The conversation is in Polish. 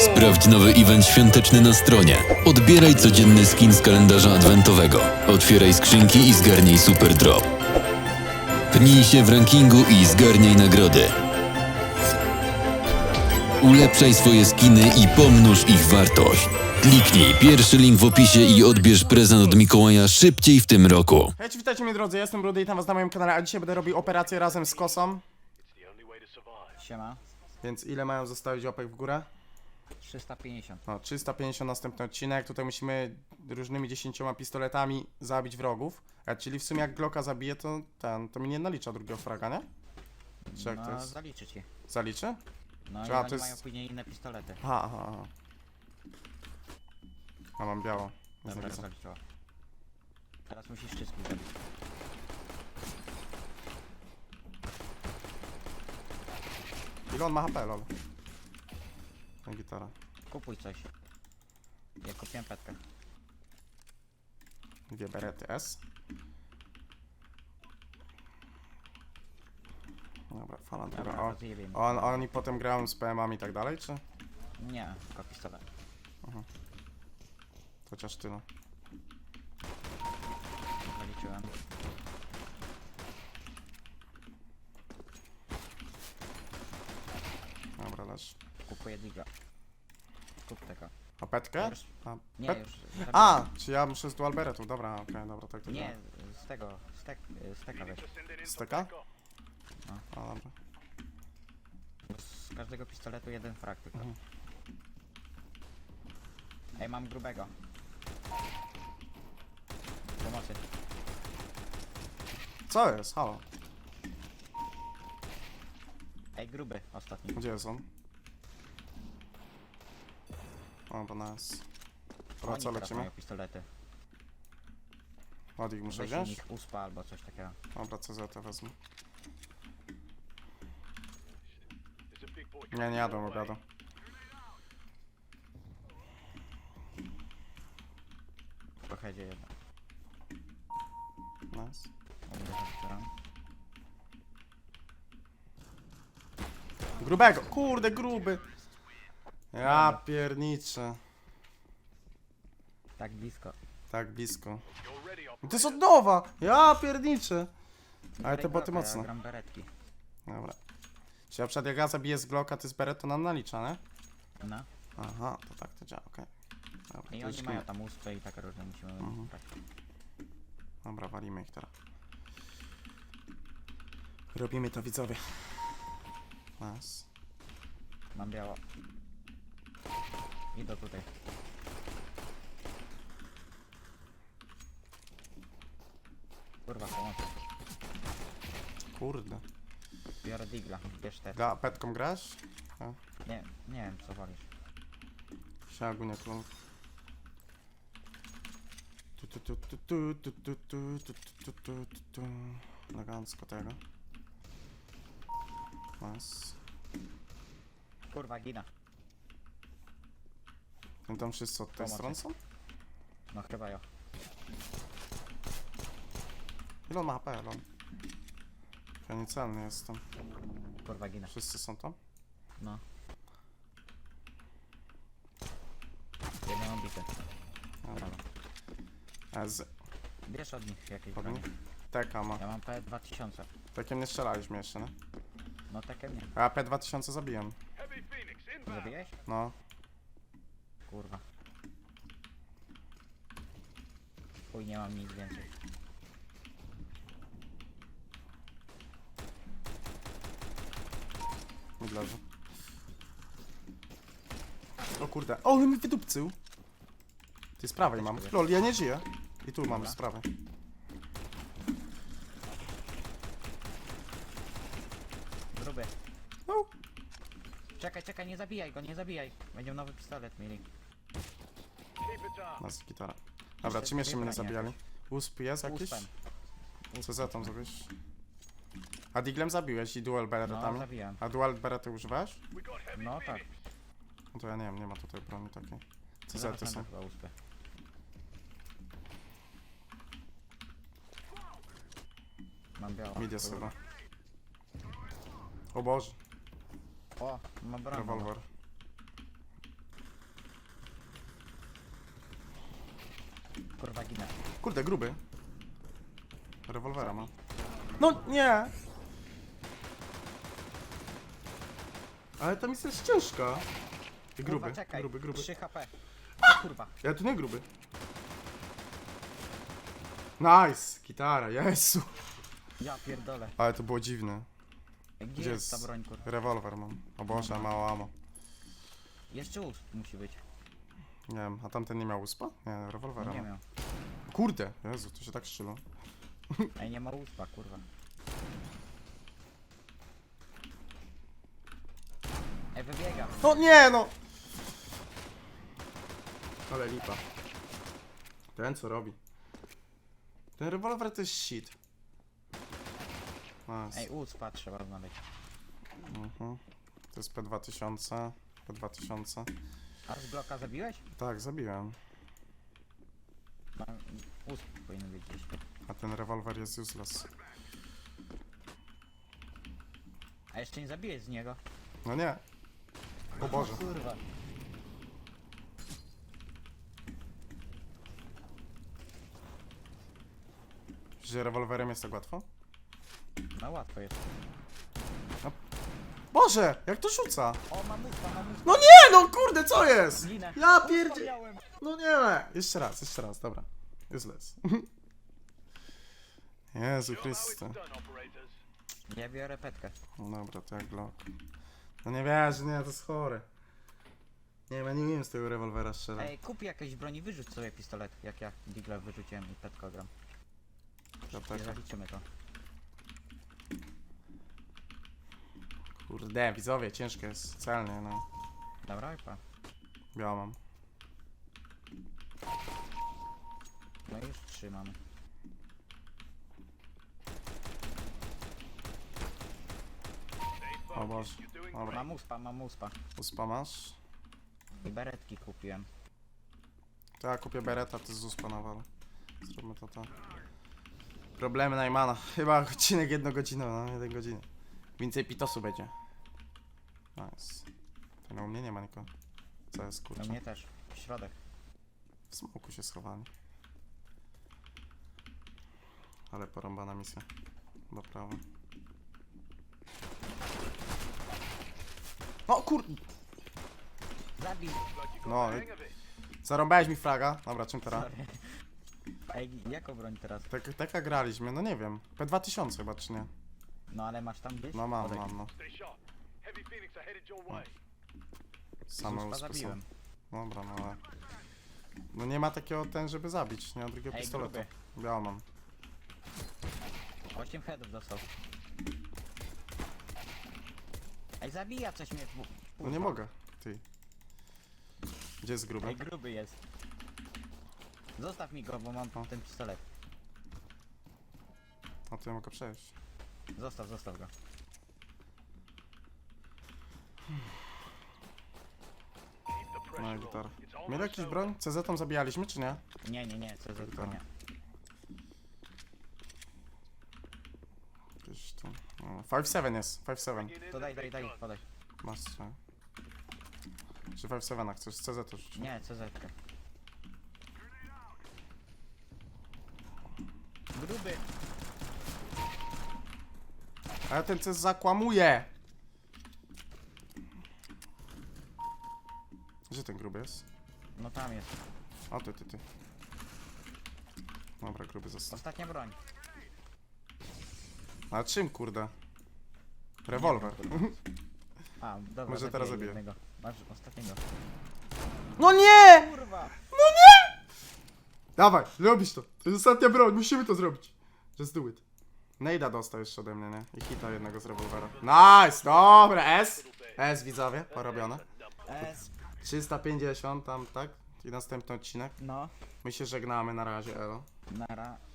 Sprawdź nowy event świąteczny na stronie. Odbieraj codzienny skin z kalendarza adwentowego. Otwieraj skrzynki i zgarnij super drop. Pnij się w rankingu i zgarniaj nagrody. Ulepszaj swoje skiny i pomnóż ich wartość. Kliknij pierwszy link w opisie i odbierz prezent od Mikołaja szybciej w tym roku. Hej, witajcie moi drodzy, ja jestem Rudy i tam was na moim kanale, a dzisiaj będę robił operację razem z Kosą. Siema. Więc ile mają zostawić łapek w górę? 350. No, 350 następny odcinek. Tutaj musimy różnymi 10 pistoletami zabić wrogów. A, czyli w sumie jak Glocka zabije, to ten, to mi nie nalicza drugiego fraga, nie? Czy jak to No, jest? zaliczy ci. Zaliczy? No Czy, i a, oni to jest- mają później inne pistolety. Aha, aha, aha. A mam biało. Nic nie Dobra, widzę. zaliczyła. Teraz musisz wszystkich zabić. Ile on ma HP, lol? Ta gitara. Kupuj coś. Ja kupiłem petkę. Dwie berety S. Dobra, fala. Dobra, O, rozjebie mi. on, oni potem grają z PM-ami i tak dalej, czy? Nie, tylko pistolet. Chociaż tyle. Zaliczyłem. Dobra, leż. Kupuję digla. Kup tego. A petkę? Już. A, Nie, pet... już. A, czy ja muszę z dual dobra, okej, dobra, tak to Nie, działa. z tego, z, tek, z teka weź. Steka? No. A, dobra. Z każdego pistoletu jeden frag tylko. Mhm. Ej, mam grubego. Pomocy. Co jest? Halo, Ej, gruby ostatni. gdzie jest on? O, bo nas. Dobra, Oni co teraz lecimy? pistolety. Ładnik muszę Weź wziąć? uspa albo coś takiego. Dobra, CZ wezmę. Nie, nie jadą obiadu. Headzie jedna. Nice. Grubego! Kurde, gruby! Ja pierniczę. Tak blisko. Tak blisko. To jest od nowa! Ja pierniczę! Ale te boty mocno. Ja gram beretki. Dobra. Czyli na przykład jak ja zabiję z Glocka, ty z Beret, to nam nalicza, nie? No. Aha, to tak to działa, okej. Dobra, I to oni mają nie- tam uspy i tak różne musimy Mhm. brać. Dobra, walimy ich teraz. Robimy to widzowie. Nas. Mam biało. Idę tutaj. Kurwa, pomocy. Kurde. Biorę digla. Bierz te. Ga, petką grasz? Nie, nie wiem co wolisz. Siagu nie kląk. Tu, tu, tu, tu, tu, tu, tu, tu, tu, tu, tu, tu, tu, tu. Elegancko tego. Nas. Kurwa, gina. No tam wszyscy od tej Pomocy. strony są? No chyba ja. Ile on ma HP, Elon? Ja niecelny jestem. Kurwa, gina. Wszyscy są tam? No. Nie mam bity. Dobra. E, z Bierz od nich jakieś Od bronie. nich? Teka ma. Ja mam P2000. Takiem nie strzelaliśmy jeszcze, nie? No takie nie. A P2000 zabiłem. Zabiłeś? No. Kurwa. Chuj, nie mam nic więcej. Leży. O kurde. O, on mi wydupcył. Ty z prawej mam. Lol, ja nie żyję. I tu mam Dobra. z prawej. Gruby. No. Czekaj, czekaj, nie zabijaj go, nie zabijaj. Będziemy nowy pistolet mieli. Nas gitara. Dobra, czym jeszcze mnie zabijali? USP jest jakiś? Uspem. Co za tam zrobisz? A Diglem zabiłeś i dual No, beretami? zabiłem. A dual berety używałeś? No tak. No to ja nie wiem, nie ma tutaj broni takiej. Co za to są? będę chyba uspę. Mam białą. Mid jest chyba. O Boże, O, mam broń. rewolwer. Kurde, gruby. Rewolwera ma. No nie! Ale ta misja jest ciężka. Ty gruby, Kurwa, czekaj. gruby, gruby. 3 HP. O, kurwa. Ja tu nie gruby. Nice! Gitara, Jezu! Ja pierdolę. Ale to było dziwne. Gdzie, Gdzie jest ta broń, kurwa? Rewolwer mam. O Boże, mało amo. Jeszcze ust musi być. Nie wiem, a tamten nie miał uspa? Nie, rewolwera Nie ma. miał. Kurde, Jezu, to się tak strzela. Ej, nie ma uspa, kurwa. Ej, wybiegam. No nie no! Ale lipa. Ten co robi? Ten rewolwer to jest shit. Nice. Ej, uspa trzeba znaleźć. Mhm. To jest P2000. P2000. A z bloka zabiłeś? Tak, zabiłem. No, usp powinien być gdzieś. A ten rewolwer jest useless. A jeszcze nie zabiłeś z niego. No nie. O Boże. Kurwa. Że rewolwerem jest tak łatwo? No łatwo jest. Boże, jak to rzuca? No nie, no kurde, co jest? Ja pierdzie... No nie! Jeszcze raz, jeszcze raz, dobra. Useless. Jezu Chryste. Ja biorę petkę. No dobra, to jak Glock. No nie wiesz, nie, to jest chore. Nie ja nie wiem z tego rewolwera strzelać. Ej, kup jakieś broni, wyrzuć sobie pistolet, jak ja Digla wyrzuciłem i petko gram. To Nie tak, zaliczymy to. Kurde, widzowie, ciężkie jest, celnie, no. Dobra, pa. Biała mam. No już trzy mamy. O Boże. Dobra, Mam uspa, mam uspa. uspa masz? I beretki kupiłem. To ja kupię bereta, ty z uspa nawal. Zróbmy to to. Problemy Najmana. Chyba odcinek jedno godzinę, no, jeden godziny. Więcej pitosu będzie. Nice. To no u mnie nie ma nikogo. Co jest No kurczę? mnie też. W środek. W smoku się schowali. Ale porąbana misja. Do prawa. No kur... Zabij! No, i- zarąbałeś mi fraga. Dobra, czym teraz? Sorry. Ej, jaką broń teraz? Tak, taka graliśmy, no nie wiem. P2000 chyba, czy nie? No ale masz tam gdzieś? No mam, Podaj. mam, no. Stay sharp. Heavy Phoenix are headed your way. Same Uspa uspy są. zabiłem. Dobra, no ale... No nie ma takiego ten, żeby zabić. Nie ma drugiego Ej, pistoletu. Biała mam. 8 headów dostał. Ej, zabija coś mnie w... w No nie mogę. Ty. Gdzie jest gruby? Ej, gruby jest. Zostaw mi go, bo mam O. ten pistolet. A to ja mogę przejść. Zostaw, zostaw go. No i almost Mieli jakiś broń? CZ tą zabijaliśmy, czy nie? Nie, nie, nie, co za Dobra. nie. Gdzieś tu. O, 5-7 jest. 5-7. Bringing in To daj, daj, daj, podaj. Masz co? Czy 5-7 chcesz? CZ to rzuć. Nie, co za Gruby! Ale ten CZ zakłamuje! Jest? No tam jest. O, ty, ty, ty. Dobra, gruby został. Ostatnia broń. A czym, kurde? Rewolwer. A, dobra, Może zabiję teraz zabiję. jednego. Masz ostatniego. No nie! Kurwa! Dawaj, robisz to. To jest ostatnia broń, musimy to zrobić. Just do it. Nejda dostał jeszcze ode mnie, nie? I hita jednego z rewolwera. Nice, dobra, S. S widzowie, porobione. S. 350 tam, tak? I następny odcinek. No. My się żegnamy na razie, elo. Nara.